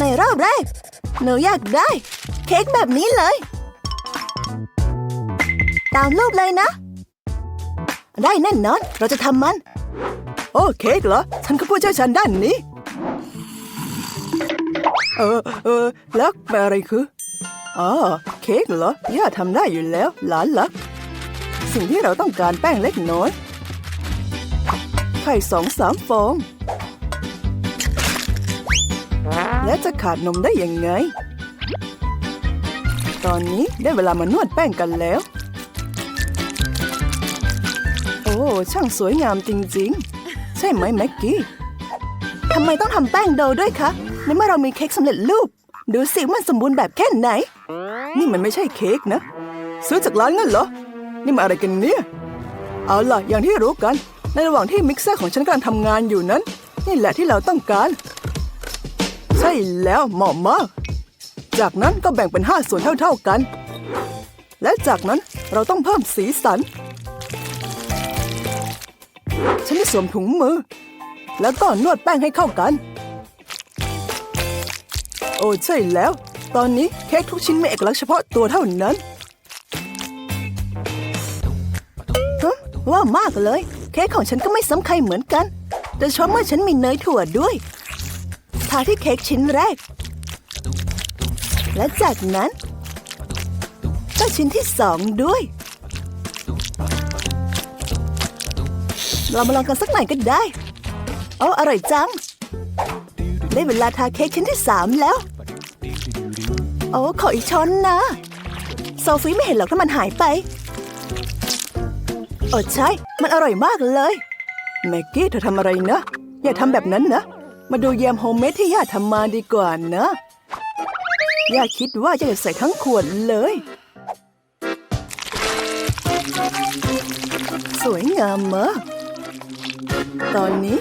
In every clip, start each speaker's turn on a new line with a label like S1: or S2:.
S1: ในรอบแรก หนูอยากได้ เค้กแบบนี้เลย ตามรูปเลยนะ ได้แน่นอน เราจะทำมัน
S2: โอ้เค้กเหรอ ฉันก็ผู้เชี่ยวชาญด้านนี้ เออเออแล้วอะไรคืออ๋อเค้กเหรอย่าทำได้อยู่แล้ว หลานลัก สิ่งที่เราต้องการแป้งเล็กน้อย ไข่สองสามฟอง และจะขาดนมได้ยังไง ตอนนี้ได้เวลามานวดแป้งกันแล้ว โอ้ ช่างสวยงามจริงๆ ใช่ไหมแม็กกี้
S1: ทำไมต้องทำแป้งโดด้วยคะในเมื่อเรามีเค้กสำเร็จรูป ดูสิมันสมบูรณ์แบบแค่ไหน
S2: นี่มันไม่ใช่เค้กนะ ซื้อจากร้านงั้นเหรอ นี่มาอะไรกันเนี่ย เอาล่ะ อย่างที่รู้กัน ในระหว่างที่มิกเซอร์ของฉันกำลังทำงานอยู่นั้น นี่แหละที่เราต้องการ ใช่แล้วเหมาะมาก จากนั้นก็แบ่งเป็นห้าส่วนเท่าๆกัน และจากนั้นเราต้องเพิ่มสีสัน ฉันได้สวมถุงมือ แล้วก็นวดแป้งให้เข้ากัน โอ้ใช่แล้ว ตอนนี้เค้กทุกชิ้นมีเอกลักษณ์เฉพาะตัวเท่านั้น
S1: ฮะว่ามากเลย เค้กของฉันก็ไม่ซ้ำใครเหมือนกันโดยเฉพาะเมื่อฉันมีเนยถั่วด้วย ทาที่เค้กชิ้นแรก และจากนั้นก็ชิ้นที่สองด้วย เรามาลองกันสักหน่อยก็ได้โอ้อร่อยจัง ได้เวลาทาเค้กชิ้นที่สามแล้ว โอ้ขออีกช้อนนะโซฟีไม่เห็นหรอกถ้ามันหายไปเออใช่ มันอร่อยมากเลย
S2: แม็กกี้เธอทำอะไรนะ อย่าทำแบบนั้นนะ มาดูแยมโฮมเมดที่ย่าทำมาดีกว่านะย่าคิดว่าจะใส่ทั้งขวดเลย สวยงามมากตอนนี้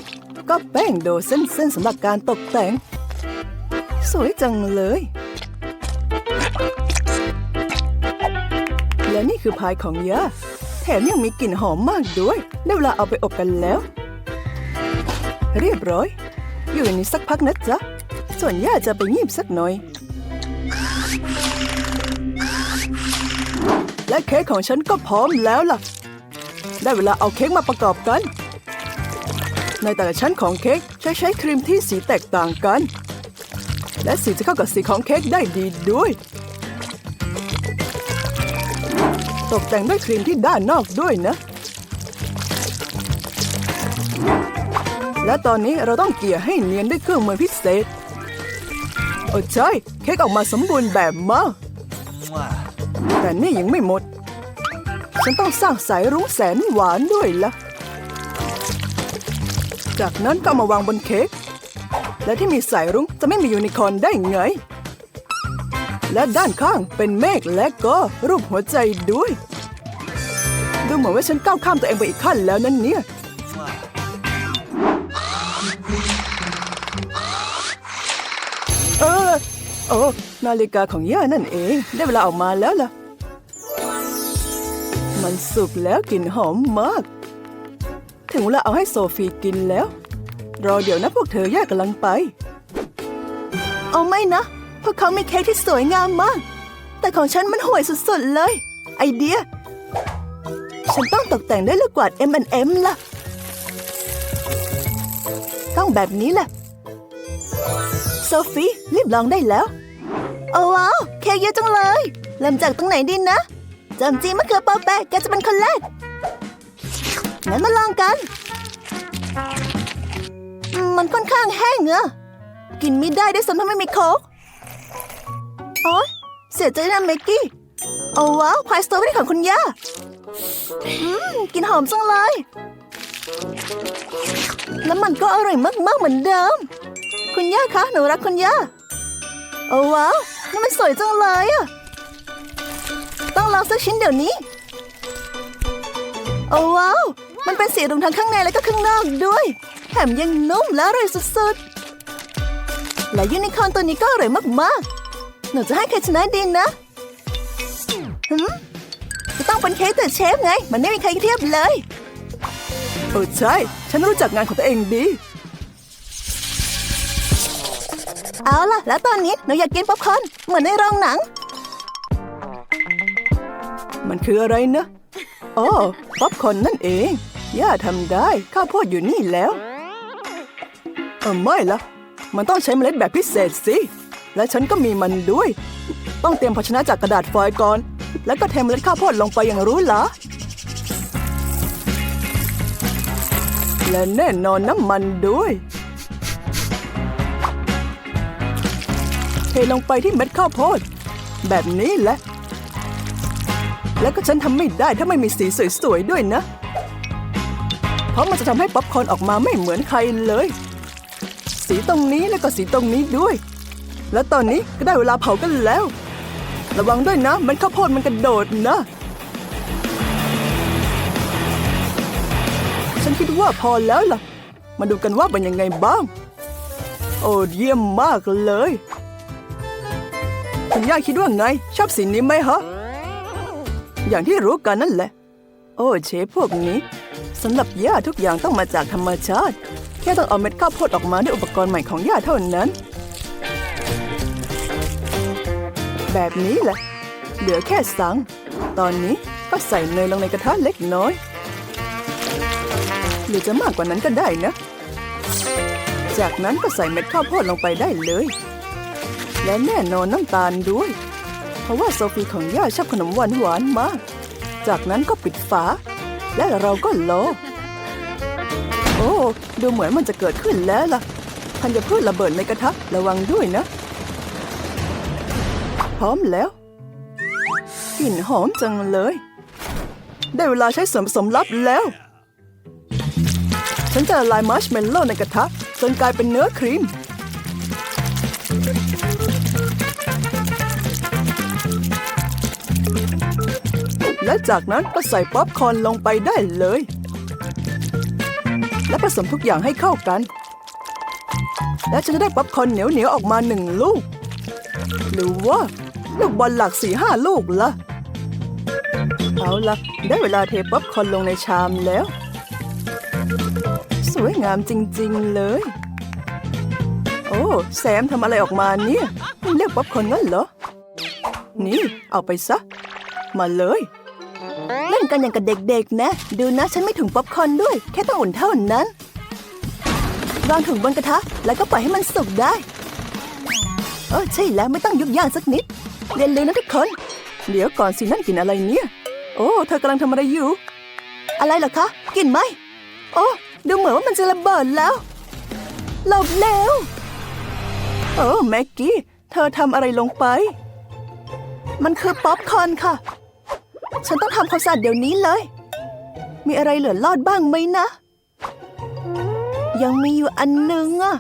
S2: ก็แป้งโดเส้นๆสำหรับการตกแต่ง สวยจังเลย และนี่คือพายของย่าแถมยังมีกลิ่นหอมมากด้วย ได้เวลาเอาไปอบกันแล้ว เรียบร้อย อยู่ในนี้สักพักนะจ๊ะ ส่วนย่าจะไปงีบสักหน่อย และเค้กของฉันก็พร้อมแล้วล่ะ ได้เวลาเอาเค้กมาประกอบกัน ในแต่ละชั้นของเค้กใช้ใช้ครีมที่สีแตกต่างกัน และสีจะเข้ากับสีของเค้กได้ดีด้วย ตกแต่งด้วยครีมที่ด้านนอกด้วยนะ และตอนนี้เราต้องเกลี่ยให้เนียนด้วยเครื่องมือพิเศษโอ้ใช่เค้กออกมาสมบูรณ์แบบมากแต่นี่ยังไม่หมด ฉันต้องสร้างสายรุ้งแสนหวานด้วยละ่ะ จากนั้นก็มาวางบนเค้กและที่มีสายรุ้งจะไม่มียูนิคอร์นได้ไง และด้านข้างเป็นเมฆและก็รูปหัวใจด้วย ดูเหมือนว่าฉันก้าวข้ามตัวเองไปอีกขั้นแล้วนั่นเนี่ย โอ้นาฬิกาของย่านั่นเอง ได้เวลาออกมาแล้วล่ะ มันสุกแล้วกลิ่นหอมมาก ถึงเวลาเอาให้โซฟีกินแล้ว รอเดี๋ยวนะพวกเธอย่ากำลังไป
S1: เอาไม่นะ พวกเขามีเค้กที่สวยงามมาก แต่ของฉันมันห่วยสุดๆเลย ไอเดีย ฉันต้องตกแต่งด้วยลูกกวาด M&M ล่ะ ต้องแบบนี้แหละ โซฟีรีบลองได้แล้ว โอ้ว้าวเค้กเยอะจังเลยเริ่มจากตรงไหนดีนะจำจีมะเขือเปอแปะแกจะเป็นคนแรกงั้นมาลองกัน มันค่อนข้างแห้งเอะกินไม่ได้ด้วยซ้ำถ้าไม่มีโค้กโอ๊ยเสียใจนะเมกกี้โอ้ว้าวพายสตรอเบอรี่ของคุณย่าอืมกินหอมจังเลย แล้วมันก็อร่อยมากๆเหมือนเดิม คุณย่าคะ หนูรักคุณย่า โอ้ว้าวนี่มันสวยจังเลยอะต้องลองสักชิ้นเดี๋ยวนี้ โอ้ว้าว มันเป็นสีรุงทั้งข้างในและก็ข้างนอกด้วย แถมยังนุ่มและอร่อยสุดๆ และยูนิคอร์นตัวนี้ก็อร่อยมากๆ หนูจะให้ใครชนะดีนะหืมจะต้องเป็นเค้กแต่เชฟไง มันไม่มีใครเทียบเลย
S2: เออใช่ ฉันรู้จักงานของตัวเองดี
S1: เอาล่ะ แล้วตอนนี้หนูอยากกินป๊อปคอร์นเหมือนในโรงหนัง
S2: มันคืออะไรนะอ๋อป๊อปคอร์นนั่นเอง ย่าทำได้ ข้าวโพดอยู่นี่แล้วเออไม่ละมันต้องใช้เมล็ดแบบพิเศษสิ และฉันก็มีมันด้วย ต้องเตรียมภาชนะจากกระดาษฟอยล์ก่อน แล้วก็เทเมล็ดข้าวโพดลงไปอย่างรู้ละและแน่นอนน้ำมันด้วย ลงไปที่เม็ดข้าวโพด แบบนี้แหละ แล้วก็ฉันทำไม่ได้ถ้าไม่มีสีสวยๆด้วยนะ เพราะมันจะทำให้ป๊อปคอร์นออกมาไม่เหมือนใครเลย สีตรงนี้แล้วก็สีตรงนี้ด้วย แล้วตอนนี้ก็ได้เวลาเผากันแล้ว ระวังด้วยนะมันข้าวโพดมันกระโดดนะ ฉันคิดว่าพอแล้วล่ะ มาดูกันว่าเป็นยังไงบ้าง โอ้เยี่ยมมากเลย คุณย่าคิดว่าไง ชอบสีนี้ไหมฮะ อย่างที่รู้กันนั่นแหละ โอ้เชฟพวกนี้สำหรับย่าทุกอย่างต้องมาจากธรรมชาติ แค่ต้องเอาเม็ดข้าวโพดออกมาด้วยอุปกรณ์ใหม่ของย่าเท่านั้น แบบนี้แหละ เหลือแค่สัง ตอนนี้ก็ใส่เนยลงในกระทะเล็กน้อย หรือจะมากกว่านั้นก็ได้นะ จากนั้นก็ใส่เม็ดข้าวโพดลงไปได้เลย และแน่นอนน้ำตาลด้วย เพราะว่าโซฟีของย่าชอบขนมหวานหวานมาก จากนั้นก็ปิดฝา และเราก็รอโอ้ดูเหมือนมันจะเกิดขึ้นแล้วล่ะธัญพืชระเบิดในกระทะระวังด้วยนะ พร้อมแล้วกลิ่นหอมจังเลย ได้เวลาใช้ส่วนผสมลับแล้ว ฉันจะละลายมัชเมลโล่ในกระทะจนกลายเป็นเนื้อครีม และจากนั้นก็ใส่ป๊อปคอร์นลงไปได้เลย และผสมทุกอย่างให้เข้ากัน และฉันจะได้ป๊อปคอร์นเหนียวๆออกมาหนึ่งลูก หรือว่าลูกบอลหลักสี่ห้าลูกละเอาละได้เวลาเทป๊อปคอร์นลงในชามแล้ว สวยงามจริงๆเลย โอ้แซมทำอะไรออกมาเนี่ยมันเรียกป๊อปคอร์นงั้นเหรอ นี่ เอาไปซะ มาเลย
S1: ล่นกันอย่างกับเด็กๆ นะ ดูนะฉันไม่ถุงป๊อปคอร์นด้วย แค่ต้องอุ่นเท่านั้น วางถุงบนกระทะ แล้วก็ปล่อยให้มันสุกได้เออใช่แล้วไม่ต้องยุบย่างสักนิด เรียนรู้นะทุกคน
S2: เดี๋ยวก่อนสินั่นกินอะไรเนี่ย โอ้เธอกำลังทำอะไรอยู่
S1: อะไรเหรอคะ กินไหม โอ้ดูเหมือนว่ามันจะระเบิดแล้วหลบเร็ว
S2: โอ้แม็กกี้ เธอทำอะไรลงไป
S1: มันคือป๊อปคอร์นค่ะ ฉันต้องทำความสะอาดเดี๋ยวนี้เลย มีอะไรเหลือรอดบ้างไหมนะ ยังมีอยู่อันหนึงอะ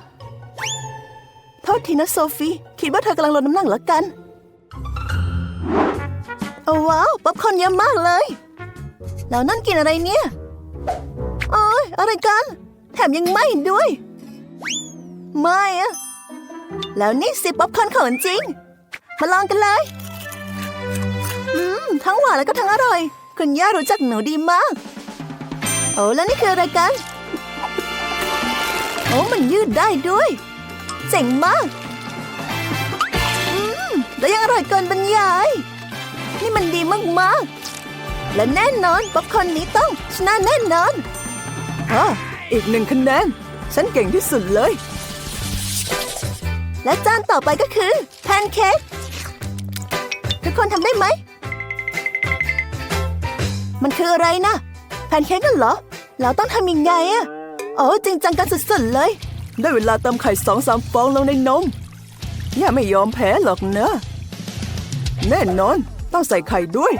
S1: โทษทีนะโซฟีคิดว่าเธอกำลังลดน้ำหนักเหรอกันโอ้ว้าวป๊อปคอนเยอะมากเลย แล้วนั่นกินอะไรเนี่ยโอ้ยอะไรกัน แถมยังไหม่ด้วย ไม่อะแล้วนี่สิป๊อปคอนของจริง มาลองกันเลย อืม ทั้งหวานแล้วก็ทั้งอร่อย คุณย่ารู้จักหนูดีมาก โอ้แล้วนี่คืออะไรกัน โอ้มันยืดได้ด้วย เจ๋งมาก อืม แล้วยังอร่อยเกินบรรยาย นี่มันดีมากๆ และแน่นอนป๊อปคอร์นนี้ต้องชนะแน่นอน
S2: ออีกหนึ่งคะแนน ฉันเก่งที่สุดเลย
S1: และจานต่อไปก็คือ แพนเค้กทุกคนทำได้ไหม มันคืออะไรนะแพนเค้กกันเหรอเราต้องทำยังไงอะโอ้จริงจังกันสุดๆเลย
S2: ได้เวลาเติมไข่สองสามฟองลงในนมย่าไม่ยอมแพ้หรอกเนะแน่นอน ต้องใส่ไข่ด้วย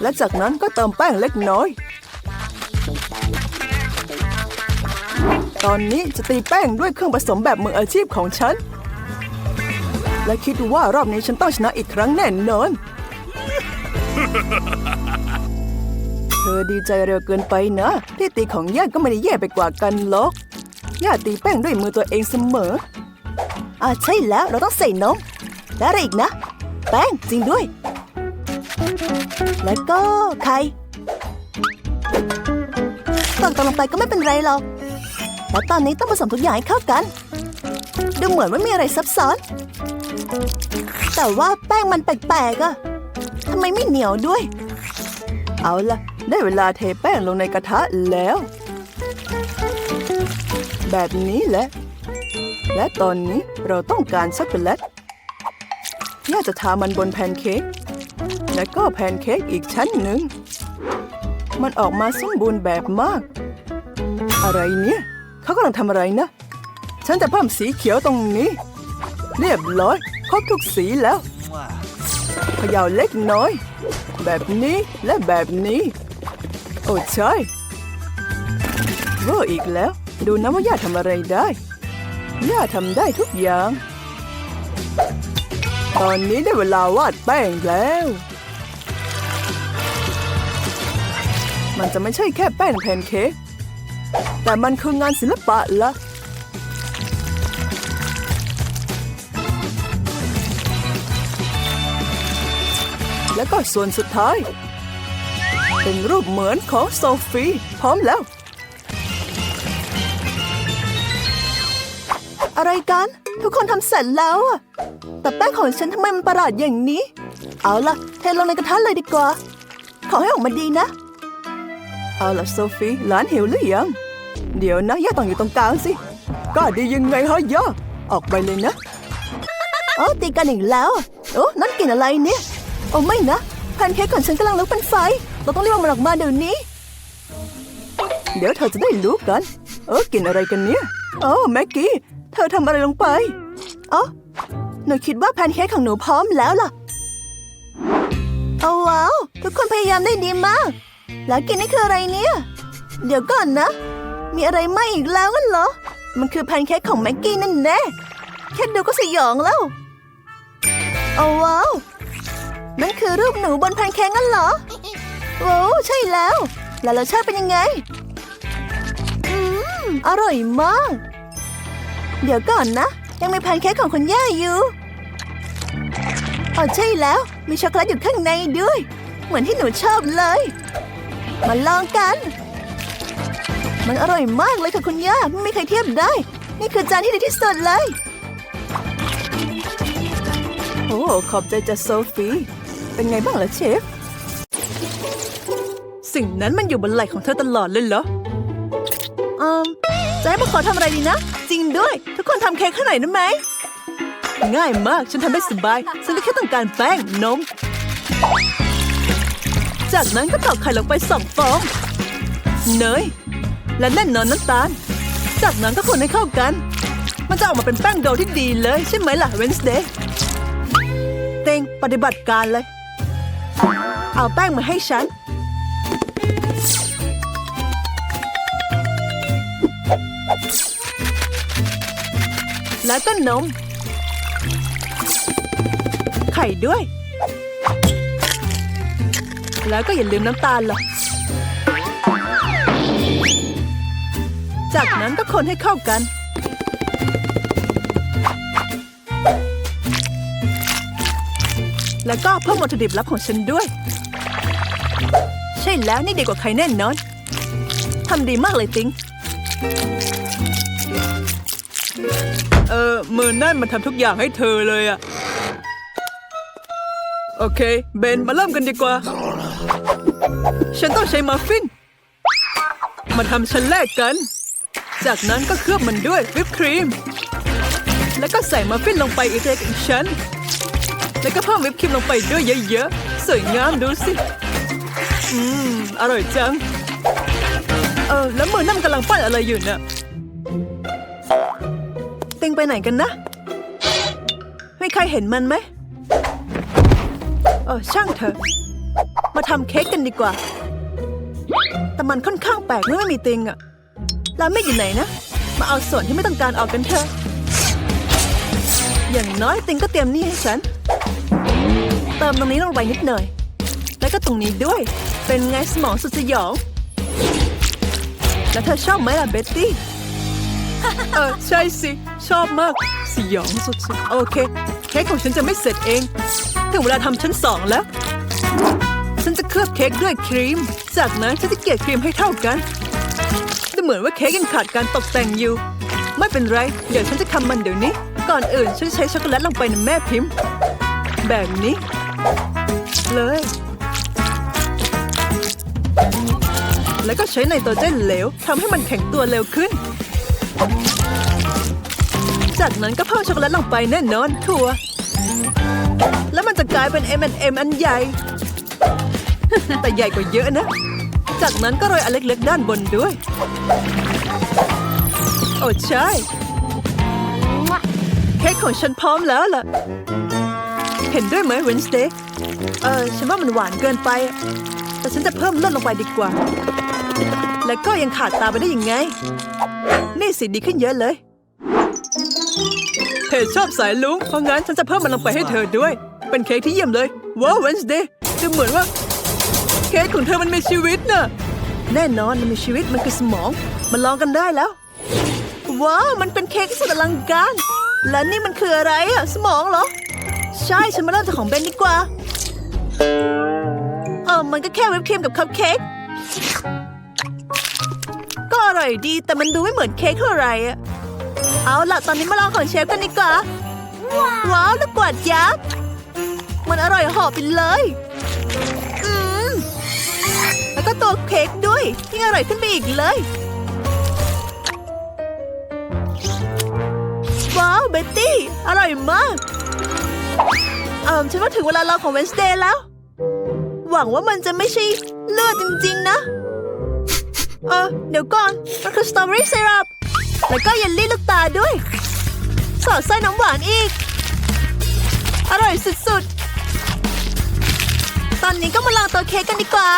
S2: และจากนั้นก็เติมแป้งเล็กน้อย ตอนนี้จะตีแป้งด้วยเครื่องผสมแบบมืออาชีพของฉัน และคิดว่ารอบนี้ฉันต้องชนะอีกครั้งแน่นอน เธอดีใจเร็วเกินไปนะ ที่ตีของย่าก็ไม่ได้แย่ไปกว่ากันหรอกย่าตีแป้งด้วยมือตัวเองเสมอ
S1: อ่าใช่แล้วเราต้องใส่นมและอะไรอีกนะ แป้งจริงด้วย แล้วก็ไข่ตอนตกลงไปก็ไม่เป็นไรหรอกและตอนนี้ต้องผสมทุกอย่างให้เข้ากัน ดูเหมือนว่ามีอะไรซับซ้อน แต่ว่าแป้งมันแปลกๆอะทำไมไม่เหนียวด้วย
S2: เอาละได้เวลาเทแป้งลงในกระทะแล้ว แบบนี้แหละ และตอนนี้เราต้องการช็อกโกแลตน่าจะทามันบนแพนเค้กและก็แพนเค้กอีกชั้นหนึ่ง มันออกมาสมบูรณ์แบบมาก อะไรเนี่ย เขากำลังทำอะไรนะ ฉันจะเพิ่มสีเขียวตรงนี้ เรียบร้อย ครบทุกสีแล้วเขย่าเล็กน้อย แบบนี้และแบบนี้ โอ้ใช่เวอร์อีกแล้ว ดูนะว่าย่าทำอะไรได้ ย่าทำได้ทุกอย่าง ตอนนี้ได้เวลาวาดแป้งแล้ว มันจะไม่ใช่แค่แป้งแพนเค้กแต่มันคืองานศิลปะละ แล้วก็ส่วนสุดท้าย เป็นรูปเหมือนของโซฟีพร้อมแล้ว
S1: อะไรกัน ทุกคนทำเสร็จแล้วอะแต่แป้งของฉันทำไมมันประหลาดอย่างนี้ เอาล่ะ เทลงในกระทะเลยดีกว่า ขอให้ออกมาดีนะ
S2: เอาล่ะโซฟีหลานหิวหรือยัง เดี๋ยวนะย่าต้องอยู่ตรงกลางสิก็ดียังไงฮะย่าออกไปเลยนะ
S1: โอ้ตีกันอีกแล้วโอ้นั่นกินอะไรเนี่ย โอ้ไม่นะแพนเค้กของฉันกำลังลุกเป็นไฟ เราต้องรีบเอามันออกมาเดี๋ยวนี้
S2: เดี๋ยวเธอจะได้รู้กัน เออกินอะไรกันเนี่ยโอ้แม็กกี้ เธอทำอะไรลงไป
S1: อ๋อหนูคิดว่าแพนเค้กของหนูพร้อมแล้วล่ะเอาว้าวทุกคนพยายามได้ดีมาก แล้วกินนี่คืออะไรเนี่ย เดี๋ยวก่อนนะ มีอะไรไหมอีกแล้วกันเหรอ มันคือแพนเค้กของแม็กกี้นั่นแน่แค่ดูก็สยองแล้วเอาว้าว นั่นคือรูปหนูบนแพนเค้กงั้นเหรอว้าวใช่แล้ว แล้วรสชาติเป็นยังไง อืม อร่อยมาก เดี๋ยวก่อนนะ ยังมีแพนเค้กของคุณย่าอยู่อ๋อใช่แล้ว มีช็อกโกแลตอยู่ข้างในด้วย เหมือนที่หนูชอบเลย มาลองกัน มันอร่อยมากเลยค่ะคุณย่า ไม่มีใครเทียบได้ นี่คือจานที่ดีที่สุดเลย
S2: โอ้ ขอบใจจ้ะโซฟี เป็นไงบ้างล่ะเชฟ สิ่งนั้นมันอยู่บนไหล่ของเธอตลอดเลยเหรอ
S1: อืมจะให้พวกเขาทำอะไรดีนะ จริงด้วย ทุกคนทำเค้กข้างไหนอยได้ไหม
S2: ง่ายมาก ฉันทำได้สบาย ฉันก็แค่ต้องการแป้งนม จากนั้นก็ตอกไข่ลงไปสองฟอง เนย และแน่นอนน้ำตาล จากนั้นก็คนให้เข้ากัน มันจะออกมาเป็นแป้งโดที่ดีเลย ใช่ไหมล่ะเวนส์เดย์เต็งปฏิบัติการเลย เอาแป้งมาให้ฉัน แล้วก็นม ไข่ด้วย แล้วก็อย่าลืมน้ำตาลล่ะจากนั้นก็คนให้เข้ากัน แล้วก็เพิ่มวัตถุดิบลับของฉันด้วย ใช่แล้วนี่ดีกว่าใครแน่นอนทำดีมากเลยติงเออมือนั่นมันทำทุกอย่างให้เธอเลยอะโอเค เบนมาเริ่มกันดีกว่า ฉันต้องใช้มัฟฟิน มาทำชั้นแรกกัน จากนั้นก็เคลือบมันด้วยวิปครีม แล้วก็ใส่มัฟฟินลงไปอีกเล็กอีกชั้น แล้วก็เพิ่มวิปครีมลงไปด้วยเยอะๆ สวยงามดูสิ อืม อร่อยจัง เออ แล้วมือนั่นกำลังปั้นอะไรอยู่น่ะติงไปไหนกันนะ ไม่ใครเห็นมันไหมเออช่างเถอะ มาทำเค้กกันดีกว่า แต่มันค่อนข้างแปลกเมื่อไม่มีติงอะล้วไม่อยู่ไหนนะ มาเอาส่วนที่ไม่ต้องการออกกันเถอะ อย่างน้อยติงก็เตรียมนี่ให้ฉัน เติมตรงนี้ลงไปนิดหน่อย แล้วก็ตรงนี้ด้วย เป็นไงสมองสุดสยอง แล้วเธอชอบไหมล่ะเบ็ตตี้ เออใช่สิ ชอบมาก สยองสุดๆ โอเคเค้กของฉันจะไม่เสร็จเอง ถึงเวลาทำชั้นสองแล้ว ฉันจะเคลือบเค้กด้วยครีม จากนั้นฉันจะเกลี่ยครีมให้เท่ากันดูเหมือนว่าเค้กยังขาดการตกแต่งอยู่ ไม่เป็นไร เดี๋ยวฉันจะทำมันเดี๋ยวนี้ ก่อนอื่นฉันใช้ช็อกโกแลตลงไปในแม่พิมพ์ แบบนี้ เลย แล้วก็ใช้ไนโตรเจนเหลวทำให้มันแข็งตัวเร็วขึ้น จากนั้นก็เพิ่มช็อกโกแลตลงไปแน่นอนถั่ว แล้วมันจะกลายเป็น M&M อันใหญ่ แต่ใหญ่กว่าเยอะนะ จากนั้นก็โรยอันเล็กๆด้านบนด้วย โอ้ใช่ เค้กของฉันพร้อมแล้วล่ะ เห็นด้วยไหมเวนสเดย์เออฉันว่ามันหวานเกินไป แต่ฉันจะเพิ่มเลือดลงไปดีกว่า และก็ยังขาดตาไปได้ยังไง นี่สิดีขึ้นเยอะเลยเธอชอบสายลุง เพราะงั้นฉันจะเพิ่มมันลงไปให้เธอด้วย เป็นเค้กที่เยี่ยมเลย ว้าวเวนสเดย์ดูเหมือนว่า เค้กของเธอมันมีชีวิตน่ะ แน่นอนมันมีชีวิตมันคือสมอง มันลองกันได้แล้ว ว้าว มันเป็นเค้กที่สุดอลังการ และนี่มันคืออะไรอะสมองเหรอ ใช่ฉันมาเริ่มจากของเบนดีกว่า เออมันก็แค่วิปครีมกับคัพเค้กก็อร่อยดีแต่มันดูไม่เหมือนเค้กเท่าไหร่อะเอาล่ะตอนนี้มาลองของเชฟกันดีกว่า ว้าวลูกกวาดยักษ์มันอร่อยหอบไปเลยอืมแล้วก็ตัวเค้กด้วยยิ่งอร่อยขึ้นไปอีกเลย ว้าวเบตตี้ อร่อยมาก เอ่อฉันว่าถึงเวลาเราของเวนสเดย์แล้ว หวังว่ามันจะไม่ใช่เลือดจริงๆนะ เออ เดี๋ยวก่อน มันคือสตรอเบอรี่ไซรัปแล้วก็เยลลี่ลูกตาด้วย สอดไส้น้ำหวานอีก อร่อยสุดๆ ตอนนี้ก็มาลองตัวเค้กกันดีกว่า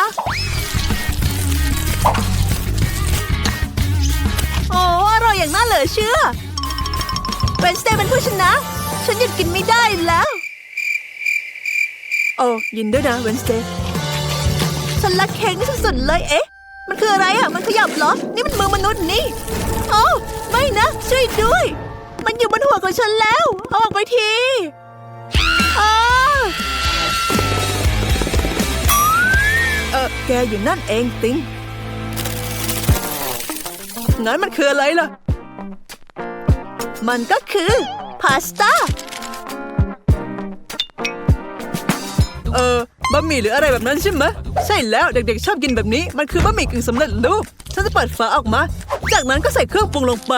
S2: โอ้ อร่อยอย่างน่าเหลือเชื่อเวนสเดย์เป็นผู้ชนะ ฉันหยุดกินไม่ได้แล้ว โอ้ยินด้วยนะเวนสเดย์ฉันรักเค้กนี่สุดๆเลยเอ๊ะ มันคืออะไรอะ มันขยับเหรอ นี่มันมือมนุษย์นี่ โอ้ไม่นะ ช่วยด้วย มันอยู่บนหัวของฉันแล้ว เอาออกไปทีอ้าเออแกอยู่นั่นเองติงงั้นมันคืออะไรล่ะ มันก็คือพาสต้า เออบะหมี่หรืออะไรแบบนั้นใช่ไหมใช่แล้วเด็กๆชอบกินแบบนี้ มันคือบะหมี่กึ่งสำเร็จรูป ฉันจะเปิดฝาออกมา จากนั้นก็ใส่เครื่องปรุงลงไป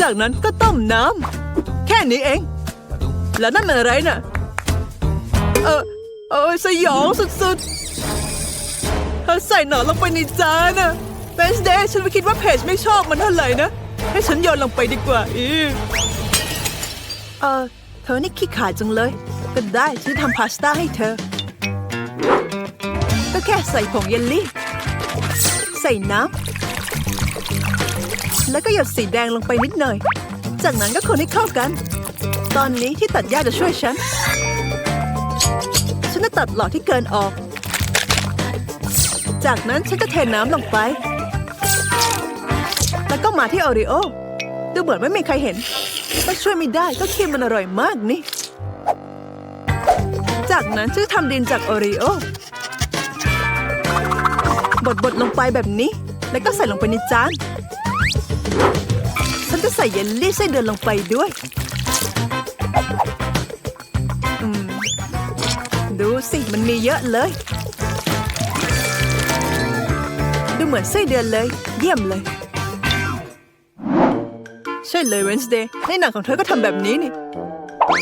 S2: จากนั้นก็ต้มน้ำแค่นี้เอง แล้วนั่นมันอะไรน่ะ เออเออสยองสุดๆเธอใส่หนอนลงไปในจานน่ะ เบสเดย์ฉันไม่คิดว่าเพจไม่ชอบมันเท่าไหร่นะ ให้ฉันโยนลงไปดีกว่า อีเออเธอนี่ขี้ขลาดจังเลย ก็ได้ฉันทำพาสต้าให้เธอ ก็แค่ใส่ผงเยลลี่ ใส่น้ำแล้วก็หยดสีแดงลงไปนิดหน่อย จากนั้นก็คนให้เข้ากัน ตอนนี้ที่ตัดหญ้าจะช่วยฉัน ฉันจะตัดหลอดที่เกินออก จากนั้นฉันจะเทน้ำลงไป มาที่โอริโอดูเหมือนไม่มีใครเห็น ก็ช่วยไม่ได้ก็เครีมมันอร่อยมากนี่ จากนั้นฉันจะทำดินจากโอริโอบดๆลงไปแบบนี้ แล้วก็ใส่ลงไปในจาน ฉันจะใส่เยลลี่ไส้เดือนลงไปด้วยอืมดูสิมันมีเยอะเลย ดูเหมือนไส้เดือนเลย เยี่ยมเลย ใช่เลยเวนสเดย์ในหนังของเธอก็ทำแบบนี้นี่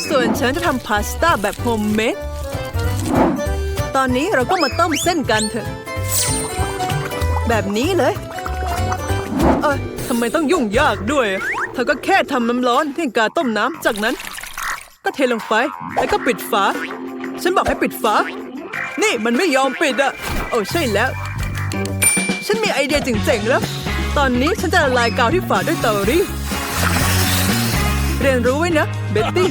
S2: ส่วนฉันจะทำพาสต้าแบบโฮมเมด ตอนนี้เราก็มาต้มเส้นกันเถอะ แบบนี้เลย เอ้ยทำไมต้องยุ่งยากด้วย เธอก็แค่ทำน้ำร้อนเพียงการต้มน้ำจากนั้น ก็เทลงไปแล้วก็ปิดฝา ฉันบอกให้ปิดฝา นี่มันไม่ยอมปิดอะโอ้ใช่แล้ว ฉันมีไอเดียเจ๋งๆแล้ว ตอนนี้ฉันจะละลายกาวที่ฝาด้วยเตารีด เรียนรู้ไว้นะเบ็ตตี้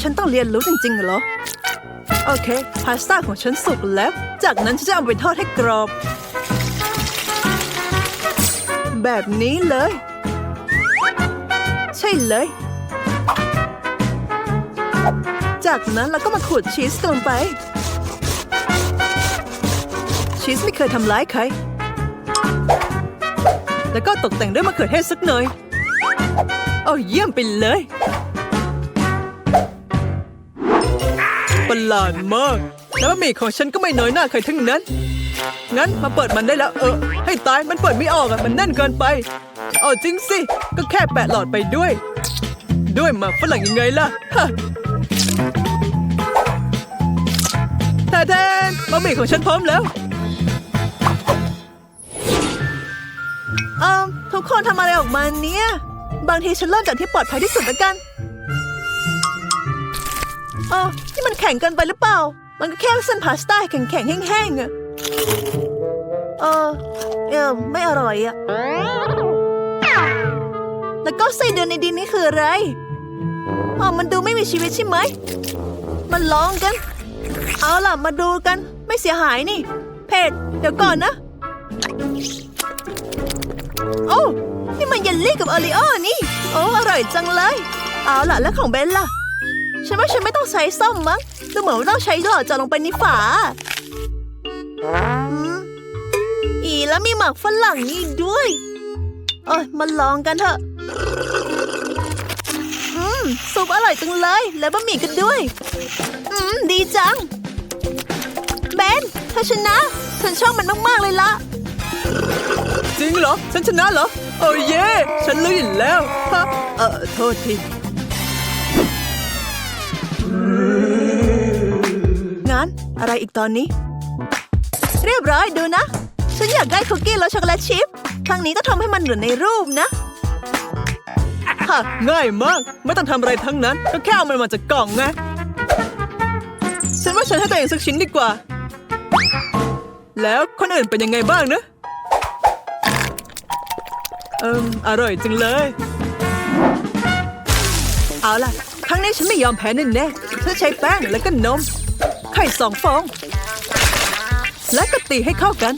S2: ฉันต้องเรียนรู้จริงๆเหรอ โอเค พาสต้าของฉันสุกแล้ว จากนั้นฉันจะเอาไปทอดให้กรอบ แบบนี้เลย ใช่เลย จากนั้นเราก็มาขูดชีสลงไป ชีสไม่เคยทำร้ายใคร แล้วก็ตกแต่งด้วยมะเขือเทศสักหน่อยโอ้เยี่ยมไปเลยประหลาดมาก แล้วบะหมี่ของฉันก็ไม่น้อยหน้าใครทั้งนั้น งั้นมาเปิดมันได้แล้ว เออ ให้ตายมันเปิดไม่ออกอะมันแน่นเกินไปเอาจริงสิ ก็แค่แปะหลอดไปด้วย ด้วยมาฝรั่งยังไงล่ะฮะแต่แทนบะหมี่ของฉันพร้อมแล้ว
S1: อ่อทุกคนทำอะไรออกมาเนี่ย บางทีฉันเริ่มจากที่ปลอดภัยที่สุดแล้วกันเออนี่มันแข็งเกินไปหรือเปล่า มันก็แค่เส้นพาสต้าแข็งๆแห้งๆอะเออเออไม่อร่อยอะแล้วก็ไส้เดือนในดินนี่คืออะไรอ๋อมันดูไม่มีชีวิตใช่ไหม มันลองกัน เอาล่ะมาดูกัน ไม่เสียหายนี่ เพจเดี๋ยวก่อนนะ โอ้นี่มันเยลลี่กับโอรีโอนี่ โอ้อร่อยจังเลย เอาล่ะแล้วของเบนล่ะ ฉันว่าฉันไม่ต้องใช้ส้มมั้งดูเหมือนว่าต้องใช้หลอดจะลงไปในฝาอีแล้วมีหมักฝรั่งนี่ด้วยเอ้ยมาลองกันเถอะ อืมซุปอร่อยจังเลย แล้วบะหมี่กันด้วย อืม ดีจัง เบนถ้าชนะ ฉันชอบมันมาก ๆ เลยละ
S2: จริงเหรอ ฉันชนะเหรอ โอ้เย่ฉันรู้อยู่แล้วฮะเออโทษที
S1: งั้นอะไรอีกตอนนี้ เรียบร้อยดูนะ ฉันอยากได้คุกกี้รสช็อกโกแลตชิพครั้งนี้ก็ทำให้มันเหมือนในรูปนะ
S2: ฮะง่ายมาก ไม่ต้องทำอะไรทั้งนั้น ก็แค่เอามันมาจากกล่องไงฉันว่าฉันให้ตัวเองสักชิ้นดีกว่า แล้วคนอื่นเป็นยังไงบ้างนะ เอิมอร่อยจังเลย เอาล่ะ ครั้งนี้ฉันไม่ยอมแพ้แน่แน่ๆฉันใช้แป้งแล้วก็นม ไข่สองฟอง และก็ตีให้เข้ากัน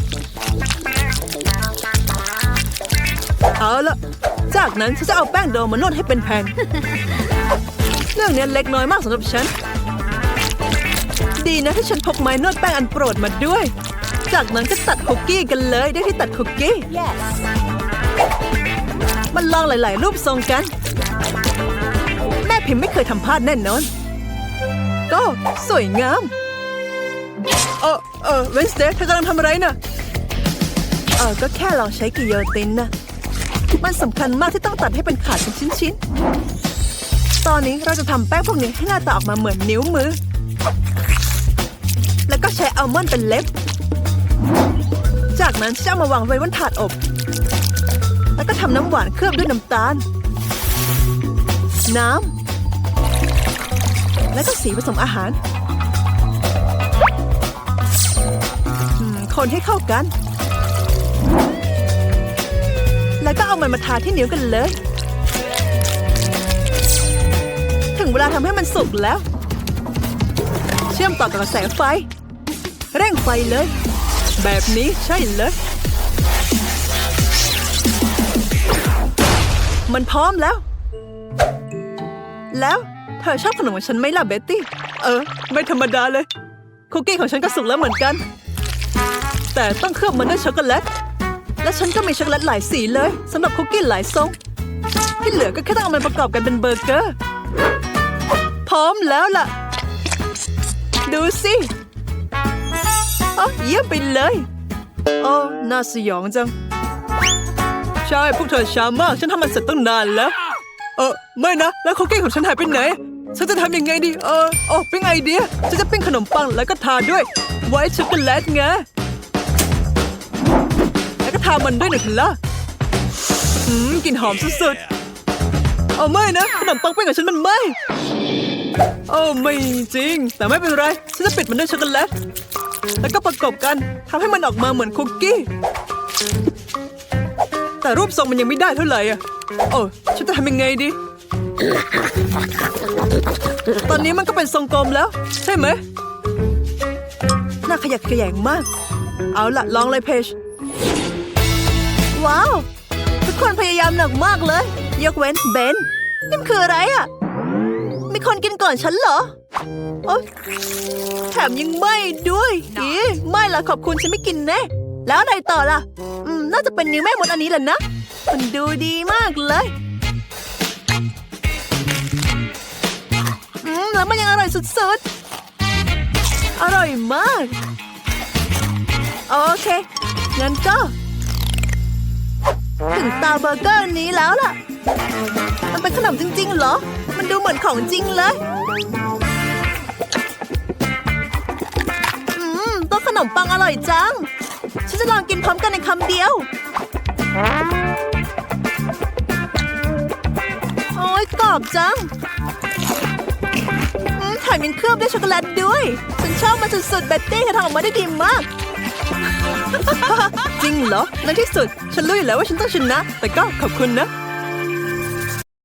S2: เอาล่ะ จากนั้นฉันจะเอาแป้งโดมานวดให้เป็นแผ่นเรื่องนี้เล็กน้อยมากสำหรับฉัน ดีนะที่ฉันพกไม้นวดแป้งอันโปรดมาด้วย จากนั้นก็ตัดคุกกี้กันเลยได้ที่ตัดคุกกี้
S1: yes
S2: มันลองหลาย ๆ รูปทรงกัน แม่พิมพ์ไม่เคยทำพลาดแน่นอน ก็สวยงาม เออเออเวนสเดย์เธอกำลังทำอะไรน่ะ
S1: เออก็แค่ลองใช้กิโยตินนะมันสำคัญมากที่ต้องตัดให้เป็นขาดเป็นชิ้น ๆ ตอนนี้เราจะทำแป้งพวกนี้ให้หน้าตาออกมาเหมือนนิ้วมือ แล้วก็ใช้อัลมอนด์เป็นเล็บ จากนั้นจะเอามาวางไว้บนถาดอบ ทำน้ำหวานเคลือบด้วยน้ำตาล น้ำ แล้วก็สีผสมอาหารคนให้เข้ากัน แล้วก็เอามันมาทาที่นิ้วกันเลย ถึงเวลาทำให้มันสุกแล้ว เชื่อมต่อกับกระแสไฟ เร่งไฟเลย
S2: แบบนี้ใช่เลย
S1: มันพร้อมแล้ว แล้วเธอชอบขนมของฉันไหมล่ะเบตตี้
S2: เออ ไม่ธรรมดาเลย คุกกี้ของฉันก็สุกแล้วเหมือนกัน แต่ต้องเคลือบมันด้วยช็อกโกแลต
S1: และฉันก็มีช็อกโกแลตหลายสีเลยสำหรับคุกกี้หลายทรง
S2: ที่เหลือก็แค่ต้องเอามันประกอบกันเป็นเบอร์เกอร์ พร้อมแล้วล่ะ ดูสิอ๋อเยี่ยมไปเลย โอ้ น่าสยองจัง ใช่ พวกเธอช้ามาก ฉันทำมันเสร็จตั้งนานแล้ว เออไม่นะ แล้วคุกกี้ของฉันหายไปไหน ฉันจะทำยังไงดี เออโอ้ปิ้งไอเดียฉันจะปิ้งขนมปังแล้วก็ทาด้วย ไวท์ช็อกโกแลตไง แล้วก็ทามันด้วยหนึ่งละอืมกลิ่นหอมสุดๆเอาไม่นะ ขนมปังปิ้งของฉันมันไหมโอ้ไม่จริง แต่ไม่เป็นไร ฉันจะปิดมันด้วยช็อกโกแลต แล้วก็ประกบกันทำให้มันออกมาเหมือนคุกกี้ แต่รูปทรงมันยังไม่ได้เท่าไหร่อะโอ้ฉันจะทำยังไงดี ตอนนี้มันก็เป็นทรงกลมแล้ว ใช่ไหม
S1: น่าขยักขยงมาก
S2: เอาล่ะลองเลยเพจ
S1: ว้าว ทุกคนพยายามหนักมากเลย ยกเว้นเบนนี่มันคืออะไรอะมีคนกินก่อนฉันเหรอโอ๊ยแถมยังไม่ด้วยอีไม่ละขอบคุณฉันไม่กินแน่ แล้วอะไรต่อล่ะ อืม น่าจะเป็นนิ้วแม่มดอันนี้แหละนะ มันดูดีมากเลย อืม แล้วมันยังอร่อยสุดๆ อร่อยมาก โอเค งั้นก็ ถึงตาเบอร์เกอร์นี้แล้วล่ะ มันเป็นขนมจริงๆเหรอ มันดูเหมือนของจริงเลยอืมตัวขนมปังอร่อยจัง นจะลองกินพร้อมกันในคำเดียว โอ้ยกรอบจังอืมแถมยังเคลือบด้วยช็อกโกแลตด้วย ฉันชอบมันสุดๆ เบ็ตตี้เธอทำออกมาได้ดีมาก จริงเหรอ ในที่สุด ฉันรู้อยู่แล้วว่าฉันต้องชนะ แต่ก็ขอบคุณนะ